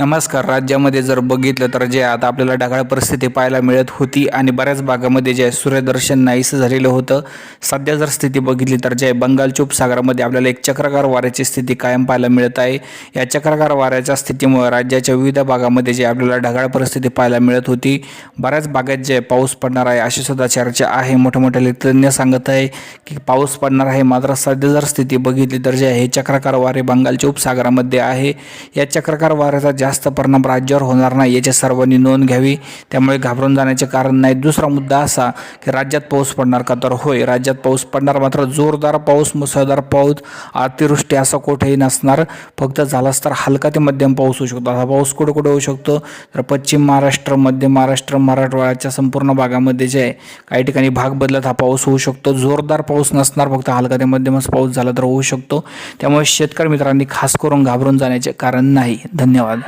नमस्कार राज्यामध्ये जर बघितलं तर जे आता आपल्याला ढगाळ परिस्थिती पाहायला मिळत होती आणि बऱ्याच भागामध्ये जे आहे सूर्यदर्शन नाहीसं झालेलं होतं सध्या जर स्थिती बघितली तर जे बंगाल बंगालच्या उपसागरामध्ये आपल्याला एक चक्रकार वाऱ्याची स्थिती कायम पाहायला मिळत आहे. या चक्रकार वाऱ्याच्या स्थितीमुळे राज्याच्या विविध भागामध्ये जे आपल्याला ढगाळ परिस्थिती पाहायला मिळत होती बऱ्याच भागात जे पाऊस पडणार आहे अशी सुद्धा चर्चा आहे. मोठ्या मोठ्या सांगत आहे की पाऊस पडणार आहे मात्र सध्या जर स्थिती बघितली तर जे आहे हे चक्रकार वारे बंगालच्या उपसागरामध्ये आहे या चक्रकार वाऱ्याचा जास्त परिणाम राज्यावर होणार नाही याची सर्वांनी नोंद घ्यावी. त्यामुळे घाबरून जाण्याचे कारण नाही. दुसरा मुद्दा असा की राज्यात पाऊस पडणार का? तर होय राज्यात पाऊस पडणार. मात्र जोरदार पाऊस मुसळधार पाऊस अतिवृष्टी असा कुठेही नसणार. फक्त झालाच तर हलका ते मध्यम पाऊस होऊ शकतो. हा पाऊस कुठे कुठे होऊ शकतो? तर पश्चिम महाराष्ट्र मध्य महाराष्ट्र मराठवाड्याच्या संपूर्ण भागामध्ये जे आहे काही ठिकाणी भाग बदलत हा पाऊस होऊ शकतो. जोरदार पाऊस नसणार फक्त हलका ते मध्यमच पाऊस झाला तर होऊ शकतो. त्यामुळे शेतकरी मित्रांनी खास करून घाबरून जाण्याचे कारण नाही. धन्यवाद.